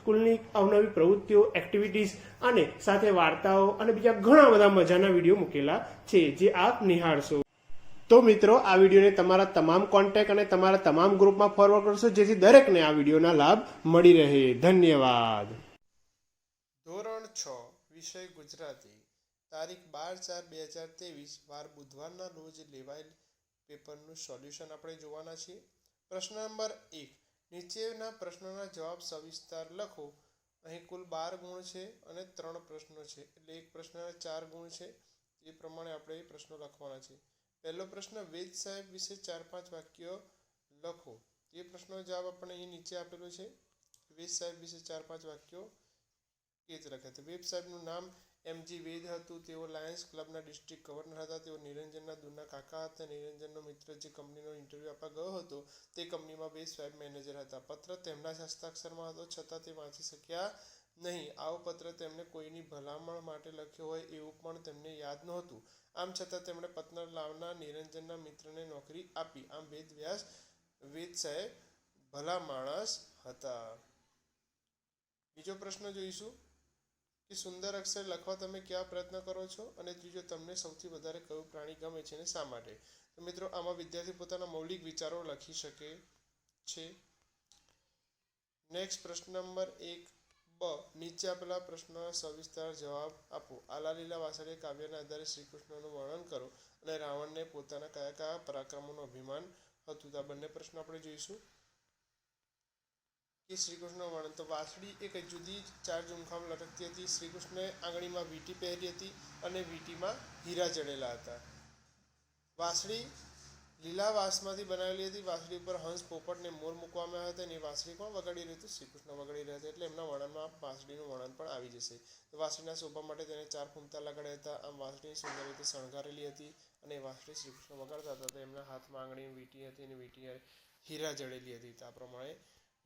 સ્કૂલની અવનવી પ્રવૃત્તિઓ એક્ટિવિટીઝ અને સાથે વાર્તાઓ અને બીજા ઘણા બધા મજાના વીડિયો મૂકેલા છે જે આપ નિહાળશો. તો મિત્રો, આ વિડીયોને તમારા તમામ કોન્ટેક્ટ અને તમારા તમામ ગ્રુપમાં ફોરવર્ડ કરશો, જેથી દરેકને આ વિડીયોના લાભ મળી રહે. ધન્યવાદ. ધોરણ છ, વિષય ગુજરાતી. તારીખ બાર ચાર બે હજાર ત્રેવીસ, વાર બુધવારના રોજ લેવાયેલ પેપરનું સોલ્યુશન આપણે જોવાના છીએ. પ્રશ્ન નંબર એક નીચેના પ્રશ્નોના જવાબ સવિસ્તાર લખો. અહીં કુલ બાર ગુણ છે અને ત્રણ પ્રશ્નો છે. એટલે એક પ્રશ્નના ચાર ગુણ છે. એ પ્રમાણે આપણે એ પ્રશ્નો લખવાના છે. પહેલો પ્રશ્ન, વેદ સાહેબ વિશે ચાર પાંચ વાક્યો લખો. એ પ્રશ્નનો જવાબ આપણે અહીં નીચે આપેલો છે. વેદ સાહેબ વિશે ચાર પાંચ વાક્યો એ જ લખ્યા છે વેદ સાહેબનું નામ એમજી વેદ હતું, તેઓ લાયન્સ ક્લબના ડિસ્ટ્રિક્ટ ગવર્નર હતા, તેઓ નિરંજનના દૂરના કાકા હતા, નિરંજનનો મિત્ર જે કંપનીનો ઇન્ટરવ્યૂ આપવા ગયો હતો, તે કંપનીમાં બે સ્વેબ મેનેજર હતા. પત્ર તેમના જ હસ્તાક્ષરમાં હતો, છતાં તે વાંચી શક્યા નહીં. આવો પત્ર તેમણે કોઈની ભલામણ માટે લખ્યો હોય એવું પણ તેમને યાદ નહોતું. આમ છતાં તેમણે પત્ર લાવના નિરંજનના મિત્રને નોકરી આપી. આમ વેદ વ્યાસ, વેદ સાહેબ ભલા માણસ હતા. બીજો પ્રશ્ન જોઈશું. કે સુંદર અક્ષર લખવા તમે કયા પ્રયત્ન કરો છો? અને ત્રીજો, તમને સૌથી વધારે કયું પ્રાણી ગમે છે અને શા માટે? તો મિત્રો, આમાં વિદ્યાર્થી પોતાના મૌલિક વિચારો લખી શકે છે. નેક્સ્ટ પ્રશ્ન નંબર એક, બ, નીચે આપેલા પ્રશ્નોના સવિસ્તાર જવાબ આપો. આલા લીલા કાવ્યના આધારે શ્રી કૃષ્ણનું વર્ણન કરો અને રાવણને પોતાના કયા કયા પરાક્રમોનું અભિમાન હતું? આ બંને પ્રશ્નો આપણે જોઈશું. શ્રી કૃષ્ણ વર્ણન. તો વાસળી એક જુદી ચાર ઝુમખામ લટકતી હતી. શ્રી કૃષ્ણએ આંગળીમાં વીંટી પહેરી હતી અને વીંટીમાં હીરા ચડેલા હતા. વાંસળી લીલા વાંસમાંથી બનાવેલી હતી. વાસળી ઉપર હંસ પોપટને મોર મૂકવામાં આવ્યા હતા અને એ પણ વગાડી રહ્યું હતું? શ્રી કૃષ્ણ વગાડી રહ્યા હતા. એટલે એમના વર્ણનમાં વાંસળીનું વર્ણન પણ આવી જશે. તો વાંસળીના શોભા માટે તેને ચાર ફૂમતા લગાડ્યા હતા. આમ વાસળીની સુંદર રીતે શણગારેલી હતી અને વાંસળી શ્રીકૃષ્ણ વગાડતા હતા. તો એમના હાથમાં આંગળીની વીંટી હતી અને વીંટી હીરા જડેલી હતી. તો આ પ્રમાણે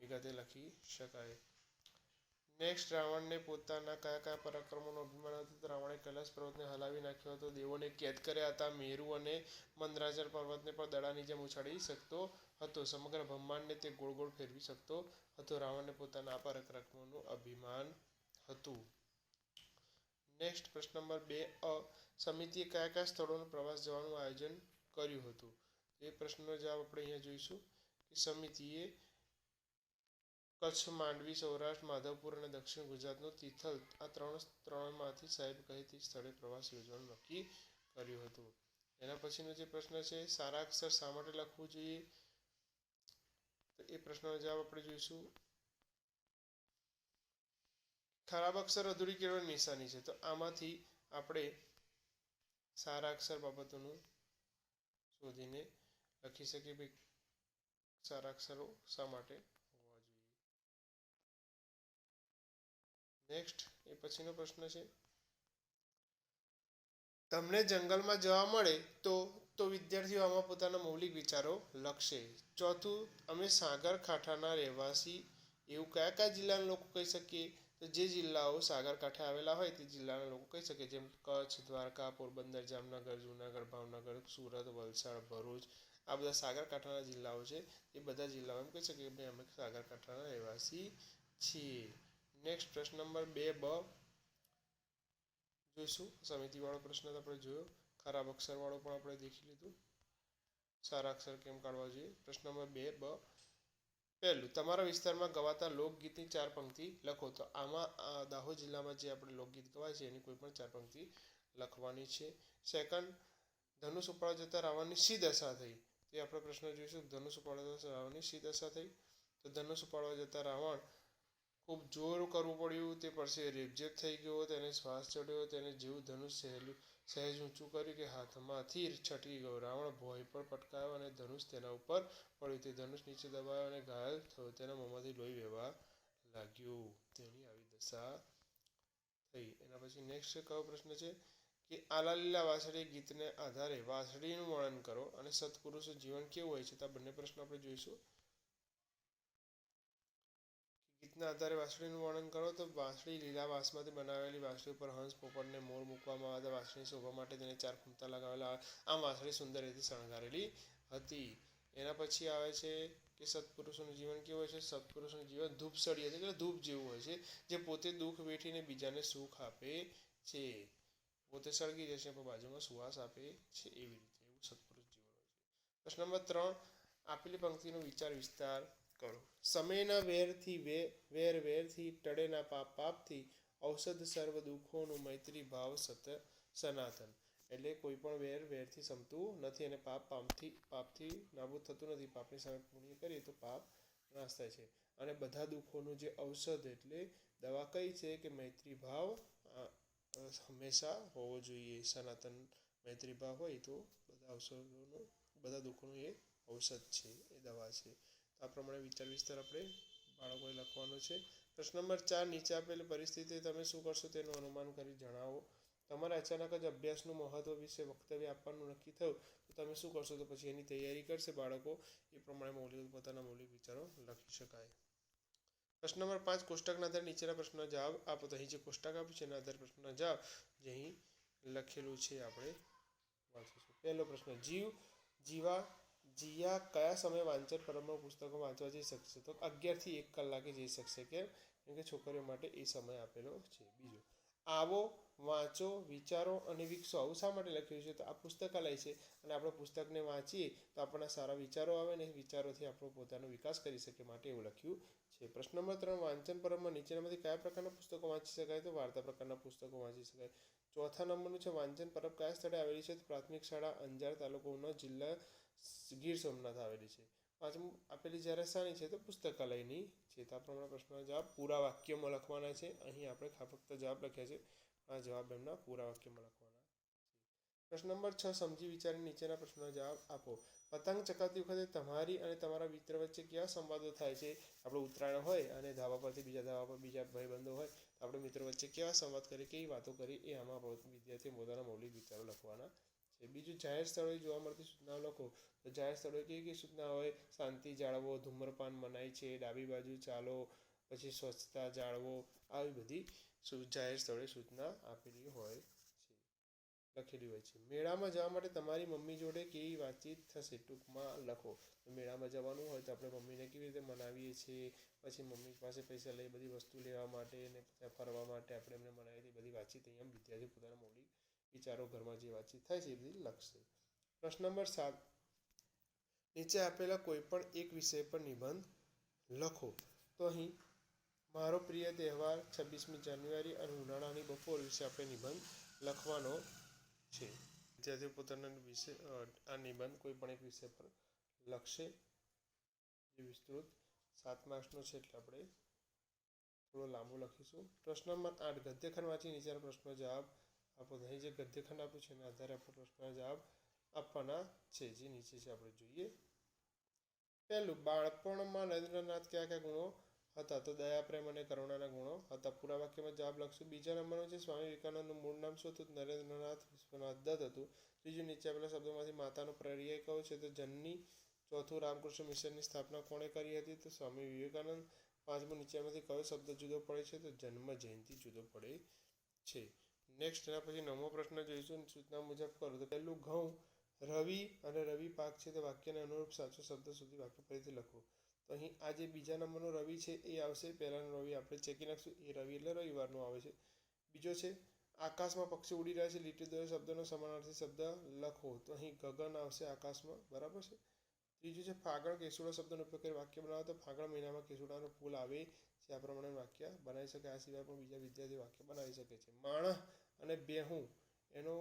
વિગતે લખી શકાય. નેક્સ્ટ રાવણને પોતાના કયા કયા પરાક્રમોનો અભિમાન હતું રાવણે કૈલાસ પર્વતને હલાવી નાખ્યો હતો. દેવોને કેદ કર્યા હતા. મેરુ અને મંદરાચર પર્વતને પણ દડાની જેમ ઉછાળી શકતો હતો. સમગ્ર બ્રહ્માંડને તે ગોળ ગોળ ફેરવી શકતો હતો. રાવણને પોતાના પરાક્રમોનું અભિમાન હતું. નેક્સ્ટ પ્રશ્ન નંબર બે. અ, સમિતિએ કયા કયા સ્થળોનો પ્રવાસ જવાનું આયોજન કર્યું હતું? એ પ્રશ્નનો જવાબ આપણે અહીંયા જોઈશું કે સમિતિએ કચ્છ, માંડવી, સૌરાષ્ટ્ર, માધવપુર અને દક્ષિણ ગુજરાતનું તિથલ આ ત્રણ ત્રણમાંથી સાહેબ કહે તે સ્થળે પ્રવાસ યોજવાનું નક્કી કર્યું હતું. એના પછીનો જે પ્રશ્ન છે, સારા અક્ષર શા માટે લખવું જોઈએ? તો એ પ્રશ્નનો જવાબ આપણે જોઈશું. ખરાબ અક્ષર અધૂરી કેળવણી નિશાની છે. તો આમાંથી આપણે સારા અક્ષર બાબતોનું શોધીને લખી શકીએ સારા અક્ષરો શા માટે નેક્સ્ટ એ પછીનો પ્રશ્ન છે. તમને જંગલમાં જવા મળે તો તો વિદ્યાર્થીઓ આમાં પોતાના મૌલિક વિચારો લખશે. ચોથું, અમે સાગર ખાંઠાના રહેવાસી, એવું કયા કયા જિલ્લાના લોકો કહી શકીએ? તો જે જિલ્લાઓ સાગર કાંઠે આવેલા હોય તે જિલ્લાના લોકો કહી શકે જેમ કચ્છ, દ્વારકા, પોરબંદર, જામનગર, જુનાગઢ, ભાવનગર, સુરત, વલસાડ, ભરૂચ, આ બધા સાગરકાંઠાના જિલ્લાઓ છે. એ બધા જિલ્લાઓ એમ કહી શકીએ કે અમે સાગરકાંઠાના રહેવાસી છીએ. નેક્સ્ટ પ્રશ્ન નંબર બે બ. જોઈશું. સમિતિવાળો પ્રશ્ન તો આપણે જોયો. ખરાબ અક્ષરવાળો પણ આપણે દેખી લીધું. સારા અક્ષર કેમ કાઢવા જોઈએ? પ્રશ્ન નંબર બે બ. પહેલું, તમારા વિસ્તારમાં ગવાતા લોકગીતની ચાર પંક્તિ લખો. તો આમાં દાહોદ જિલ્લામાં જે આપણે લોકગીત ગવાય છે, એની કોઈ પણ ચાર પંક્તિ લખવાની છે. સેકન્ડ ધનુષ ઉપાડવા જતા રાવણની સી દશા થઈ? તે આપણે પ્રશ્ન જોઈશું. ધનુષ ઉપાડવા જતા રાવણની સી દશા થઈ? તો ધનુષ ઉપાડવા જતા રાવણ ખૂબ જોર કરવું પડ્યું, તે પછી રેપઝેપ થઈ ગયો, તેને શ્વાસ ચડ્યો, તેને જેવું ધનુષ સહેલું, સહેજ ઊંચું કર્યું કે હાથમાંથી છટકી ગયો. રાવણ ભોય પર પટકાયો અને ધનુષ તેના ઉપર પડ્યું. તે ધનુષ નીચે દબાયો અને ઘાયલ થયો. તેના મોંમાંથી લોહી વહેવા લાગ્યું. તેની આવી દશા થઈ. એના પછી નેક્સ્ટ કયો પ્રશ્ન છે? કે આલા લીલા વાસળી ગીતને આધારે વાસળીનું વર્ણન કરો અને સત્પુરુષનું જીવન કેવું હોય છે? તો આ બંને પ્રશ્નો આપણે જોઈશું. ગીતના આધારે વાંસળીનું વર્ણન કરો તો વાંસળી લીલા વાંસમાંથી બનાવેલી વાંસળી ઉપર હંસ, પોપટને મોર મૂકવામાં આવતા વાંસળીની શોભા માટે તેને ચાર ખૂંટા લગાવેલા આમ વાંસળી સુંદર રીતે શણગારેલી હતી. એના પછી આવે છે કે સત્પુરુષોનું જીવન કેવું હોય છે? સત્પુરુષોનું જીવન ધૂપસળી એટલે કે ધૂપ જેવું હોય છે, જે પોતે દુઃખ વેઠીને બીજાને સુખ આપે છે. પોતે સળગી જશે, પણ બાજુમાં સુવાસ આપે છે એવી રીતે એવું સત્પુરુષ જીવન હોય છે. પ્રશ્ન નંબર ત્રણ, આપેલી પંક્તિનો વિચાર વિસ્તાર કરો. સમયના વેરથી વે, વેર વેરથી ટળેના પાપ પાપથી ઔષધ સર્વ દુઃખોનું મૈત્રી ભાવ સત, સનાતન. એટલે કોઈ પણ વેર વેરથી સમતું નથી અને પાપ પાપથી પાપથી નાબૂદ થતું નથી. પાપની સામે પુણ્ય કરીએ તો પાપ નાશ થાય છે. અને બધા દુઃખોનું જે ઔષધ એટલે દવા કઈ છે કે મૈત્રી ભાવ હંમેશા હોવો જોઈએ. સનાતન મૈત્રી ભાવ હોય તો બધા ઔષધોનું, બધા દુઃખોનું એ ઔષધ છે, એ દવા છે. આ પ્રમાણે વિચાર વિસ્તાર આપણે, બાળકોએ લખવાનો છે. પ્રશ્ન નંબર ચાર, નીચે આપેલી પરિસ્થિતિ તમે શું કરશો તેનું અનુમાન કરી જણાવો. તમારે અચાનક જ અભ્યાસનું મહત્વ વિશે વક્તવ્ય આપવાનું નક્કી થયું, તો તમે શું કરશો? તો પછી એની તૈયારી કરશે બાળકો. એ પ્રમાણે મૌલિક, પોતાના મૌલિક વિચારો લખી શકાય. પ્રશ્ન નંબર પાંચ, કોષ્ટકના આધારે નીચેના પ્રશ્નનો જવાબ આપો. તો અહીં જે કોષ્ટક આપ્યું છે એના આધારે પ્રશ્નનો જવાબ જે અહીં લખેલું છે આપણે વાંચીશું. પહેલો પ્રશ્ન, જીવ, જીવા જીયા કયા સમયે વાંચન પરમમાં પુસ્તકો વાંચવા જઈ શકશે? તો અગિયારથી એક કલાકે જઈ શકશે કેમ? કેમ કે છોકરીઓ માટે એ સમય આપેલો છે. બીજો, આવો, વાંચો, વિચારો અને વિકસો. આવું શા માટે લખ્યું છે? તો આ પુસ્તકાલય છે અને આપણે પુસ્તકને વાંચીએ તો આપણને સારા વિચારો આવે ને વિચારોથી આપણો પોતાનો વિકાસ કરી શકે માટે એવું લખ્યું છે. પ્રશ્ન નંબર ત્રણ, વાંચન પરમમાં નીચેનામાંથી કયા પ્રકારના પુસ્તકો વાંચી શકાય? તો વાર્તા પ્રકારના પુસ્તકો વાંચી શકાય. ચોથા નંબરનું છે, વાંચન પરબ કયા સ્થળે આવેલી છે? તો પ્રાથમિક શાળા અંજાર તાલુકોનો જિલ્લા ગીર સોમનાથ આવેલી છે. પાંચમું આપેલી જ્યારે સાની છે તો પુસ્તકાલયની છે. તો આ પ્રમાણે પ્રશ્નનો જવાબ પૂરા વાક્યમાં લખવાના છે. અહીં આપણે ફક્ત જવાબ લખ્યા છે. આ જવાબ એમના પૂરા વાક્યમાં લખવાના પ્રશ્ન નંબર છ, સમજી વિચારી નીચેના પ્રશ્નનો જવાબ આપો. પતંગ ચકાવતી વખતે તમારી અને તમારા મિત્ર વચ્ચે કેવા સંવાદો થાય છે? આપણે ઉત્તરાયણ હોય અને ધાબા પરથી બીજા ધાબા પર બીજા ભાઈબંધો હોય, તો આપણે મિત્રો વચ્ચે કેવા સંવાદ કરીએ, કેવી વાતો કરીએ, એ આમાં વિદ્યાર્થીઓ પોતાના મૌલિક વિચારો લખવાના છે બીજું જાહેર સ્થળોએ જોવા મળતી સૂચનાઓ લખો. તો જાહેર સ્થળોએ કેવી કેવી સૂચના હોય? શાંતિ જાળવો, ધૂમ્રપાન મનાય છે, ડાબી બાજુ ચાલો, પછી સ્વચ્છતા જાળવો, આવી બધી જાહેર સ્થળે સૂચના આપેલી હોય છે. લખેલી હોય છે. મેળામાં જવા માટે તમારી મમ્મી જોડે કેવી વાતચીત થશે? ટૂંકમાં લખો. મેળામાં જવાનું હોય તો આપણે મમ્મીને કેવી રીતે મનાવીએ છીએ? પછી મમ્મી પાસે પૈસા લઈ બધી વસ્તુ લેવા માટે અને ફરવા માટે આપણે એમને મનાવી બધી વાતચીત અહીંયા વિદ્યાર્થી પોતાના મૌલિક વિચારો ઘરમાં જે વાતચીત થાય છે એ બધી લખશે. પ્રશ્ન નંબર સાત. નીચે આપેલા કોઈ પણ એક વિષય પર નિબંધ લખો. તો અહીં મારો પ્રિય તહેવાર છવ્વીસમી જાન્યુઆરી અને ઉનાળાની બપોર વિશે આપણે નિબંધ લખવાનો છે. વિદ્યાર્થીઓ પોતાના વિષય આ નિબંધ કોઈ પણ એક વિષય પર લખશે. જે વિસ્તૃત સાત માર્ક્સનો છે એટલે આપણે થોડો લાંબો લખીશું. પ્રશ્ન નંબર આઠ. ગદ્યખંડ વાંચી નીચેના પ્રશ્નનો જવાબ આપો તો અહીં જે ગદ્યખંડ આપ્યું છે, એના આધારે આપણે પ્રશ્નના જવાબ આપવાના છે. જે નીચે છે, આપણે જોઈએ. પહેલું, બાળપણમાં નરેન્દ્રનાથ કયા કયા ગુણો હતા? તો દયા, પ્રેમ અને કરુણાના ગુણો હતા. પૂરા વાક્યમાં જવાબ લખશું. બીજા નંબરનું છે, સ્વામી વિવેકાનંદનું મૂળ નામ શું હતું? નરેન્દ્રનાથ વિશ્વનાથ દત્ત હતું. ત્રીજું, નીચે આપેલા શબ્દોમાંથી માતાનો પર્યાય કયો છે? તો જનની. ચોથું, રામકૃષ્ણ મિશનની સ્થાપના કોણે કરી હતી? તો સ્વામી વિવેકાનંદ. પાંચમું નીચેમાંથી કયો શબ્દ જુદો પડે છે? તો જન્મ જયંતિ જુદો પડે છે. નેક્સ્ટ એના પછી નવમો પ્રશ્ન જોઈશું સૂચના મુજબ કરો. તો પહેલું ઘઉં, રવિ અને રવિ પાક છે તે વાક્યને અનુરૂપ સાચો શબ્દ સુધી વાક્ય ફરીથી લખો. તો અહીં આ જે બીજા નંબરનો રવિ છે એ આવશે. પહેલાંનો રવિ આપણે ચેકી નાખશું. એ રવિ એટલે રવિવારનો આવે છે. બીજો છે, આકાશમાં પક્ષી ઉડી રહ્યા છે. લીટી દોરે શબ્દનો સમાનાર્થી શબ્દ લખો. તો અહીં ગગન આવશે આકાશમાં. બરાબર છે? ત્રીજું છે, ફાગણ કેસુડા શબ્દનો ઉપયોગ કરી વાક્ય બનાવો. તો ફાગણ મહિનામાં કેસુડાનો ફૂલ આવે છે. આ પ્રમાણે વાક્ય બનાવી શકે આ સિવાય પણ બીજા વિદ્યાર્થી વાક્ય બનાવી શકે છે. માણસ અને બેહું એનો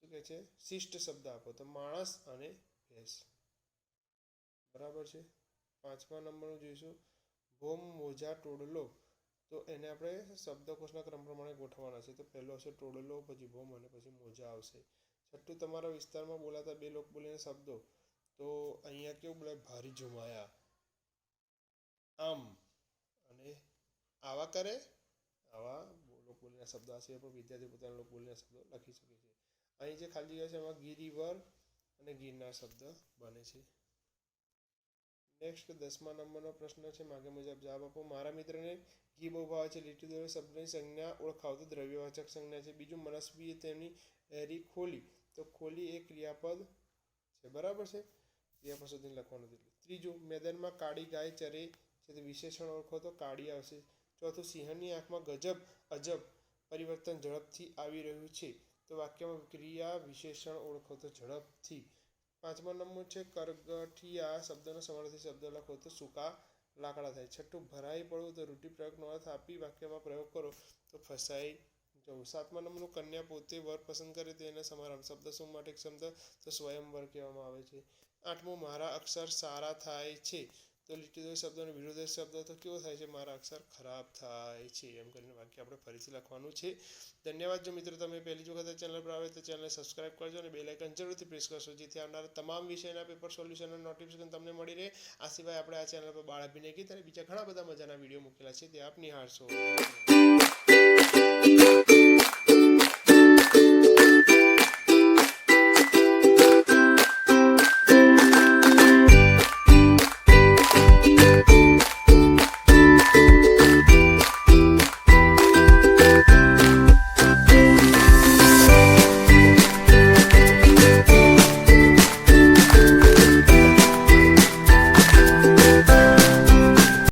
શું કહે છે? શિષ્ટ શબ્દ આપો. તો માણસ અને ભેંસ. બરાબર છે? પાંચમા નંબરનું જોઈશું. ભોમ મોજા ટોડલો. તો એને આપણે શબ્દકોશના ક્રમ પ્રમાણે ગોઠવવાના છે. તો પહેલો હશે ટોડલો, પછી ભોમ અને પછી મોજા આવશે. છઠ્ઠું, તમારા વિસ્તારમાં બોલાતા બે લોક બોલીને શબ્દો. તો અહીંયા કેવું બોલાય? ભારી જુમાયા આમ. અને આવા કરે? આવા લોક બોલીના શબ્દો આ સિવાય પણ વિદ્યાર્થી પોતાના લોક બોલીના શબ્દો લખી શકે છે. અહીં જે ખાલી જગ્યા છે, એમાં ગિરિવર અને ગિરનાર શબ્દ બને છે. નેક્સ્ટ દસમા નંબરનો પ્રશ્ન છે માગે મુજબ જવાબ આપો. મારા મિત્રને ઘી બહુ ભાવે છે, લીટી દોરે શબ્દની સંજ્ઞા ઓળખાવતો દ્રવ્યવાચક સંજ્ઞા છે. બીજું મનસ્વીએ તેની એરી ખોલી. તો ખોલી એ ક્રિયાપદ છે, બરાબર છે? ક્રિયાપદ સુધી લખવાનું ત્રીજું, મેદાનમાં કાળી ગાય ચરે છે, તે વિશેષણ ઓળખો તો કાળી આવશે. ચોથું સિંહણની આંખમાં ગજબ, અજબ પરિવર્તન ઝડપથી આવી રહ્યું છે. તો વાક્યમાં ક્રિયા વિશેષણ ઓળખો તો ઝડપથી. પાંચમા નંબર છે, કરગઠિયા શબ્દનો સમાનાર્થી શબ્દ લખો તો સૂકા લાકડા થાય. છઠ્ઠું, ભરાઈ પડવું તો રૂઢિપ્રયોગનો અર્થ આપી વાક્યમાં પ્રયોગ કરો તો ફસાઈ જવું. સાતમા નંબરનું, કન્યા પોતે વર પસંદ કરે તો એને સમારંભ. શબ્દ શું માટે શબ્દ તો સ્વયંવર કહેવામાં આવે છે. આઠમું, મારા અક્ષર સારા થાય છે. તો લીટીદોષ શબ્દ અને વિરોધી શબ્દ, તો કેવો થાય છે? મારા અક્ષર ખરાબ થાય છે, એમ કરીને વાક્ય આપણે ફરીથી લખવાનું છે. ધન્યવાદ. જો મિત્રો તમે પહેલી જ વખત ચેનલ પર આવે તો ચેનલને સબસ્ક્રાઇબ કરજો અને બેલ આઇકન જરૂરથી પ્રેસ કરશો, જેથી આવનારા તમામ વિષયના પેપર સોલ્યુશન નોટિફિકેશન તમને મળી રહે. આ સિવાય આપણે આ ચેનલ પર બાળ અભિનય ગીત અને બીજા ઘણા બધા મજાના વીડિયો મૂકેલા છે. તે આપ નિહાળશો.